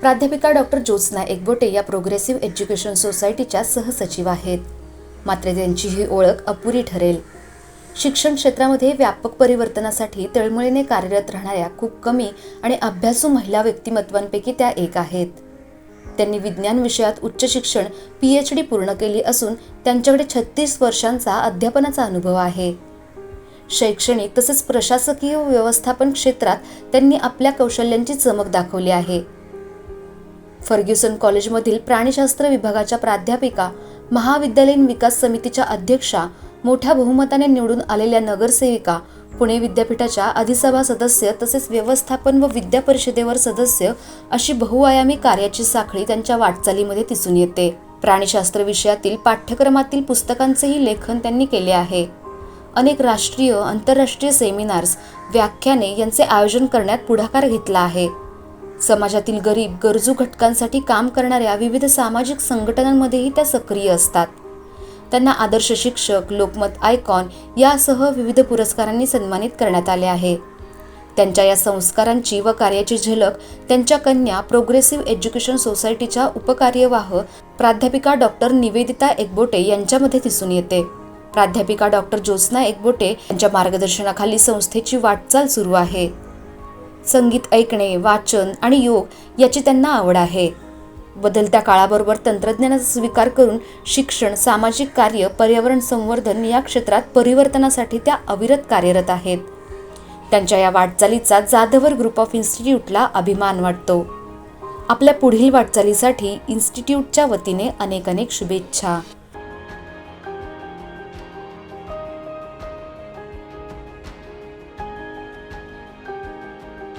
प्राध्यापिका डॉक्टर ज्योत्स्ना एकबोटे या progressive education सोसायटीच्या सहसचिव आहेत. मात्र त्यांची ही ओळख अपुरी ठरेल. शिक्षण क्षेत्रामध्ये व्यापक परिवर्तनासाठी तळमळीने कार्यरत राहणाऱ्या खूप कमी आणि अभ्यासू महिला व्यक्तिमत्वांपैकी त्या एक आहेत. त्यांनी विज्ञान विषयात उच्च शिक्षण पी एच डी पूर्ण केली असून त्यांच्याकडे छत्तीस वर्षांचा अध्यापनाचा अनुभव आहे. शैक्षणिक तसेच प्रशासकीय व्यवस्थापन क्षेत्रात त्यांनी आपल्या कौशल्यांची चमक दाखवली आहे. फर्ग्युसन कॉलेजमधील प्राणीशास्त्र विभागाच्या प्राध्यापिका महाविद्यालयीन विकास समितीच्या अध्यक्षा मोठ्या बहुमताने निवडून आलेल्या नगरसेविका पुणे विद्यापीठाच्या अधिसभा सदस्य तसेच व्यवस्थापन व विद्या परिषदेवर सदस्य अशी बहुआयामी कार्याची साखळी त्यांच्या वाटचालीमध्ये दिसून येते. प्राणीशास्त्र विषयातील पाठ्यक्रमातील पुस्तकांचेही लेखन त्यांनी केले आहे. अनेक राष्ट्रीय आंतरराष्ट्रीय सेमिनार्स व्याख्याने यांचे आयोजन करण्यात पुढाकार घेतला आहे. समाजातील गरीब गरजू घटकांसाठी काम करणाऱ्या विविध सामाजिक संघटनांमध्येही त्या सक्रिय असतात. त्यांना आदर्श शिक्षक लोकमत आयकॉन यासह विविध पुरस्कारांनी सन्मानित करण्यात आले आहे. त्यांच्या या संस्कारांची व कार्याची झलक त्यांच्या कन्या प्रोग्रेसिव्ह एज्युकेशन सोसायटीच्या उपकार्यवाह प्राध्यापिका डॉक्टर निवेदिता एकबोटे यांच्यामध्ये दिसून येते. प्राध्यापिका डॉक्टर ज्योत्स्ना एकबोटे यांच्या मार्गदर्शनाखाली संस्थेची वाटचाल सुरू आहे. संगीत ऐकणे वाचन आणि योग याची त्यांना आवड आहे. बदलत्या काळाबरोबर तंत्रज्ञानाचा स्वीकार करून शिक्षण सामाजिक कार्य पर्यावरण संवर्धन या क्षेत्रात परिवर्तनासाठी त्या अविरत कार्यरत आहेत. त्यांच्या या वाटचालीचा जाधवर ग्रुप ऑफ इन्स्टिट्यूटला अभिमान वाटतो. आपल्या पुढील वाटचालीसाठी इन्स्टिट्यूटच्या वतीने अनेक अनेक शुभेच्छा.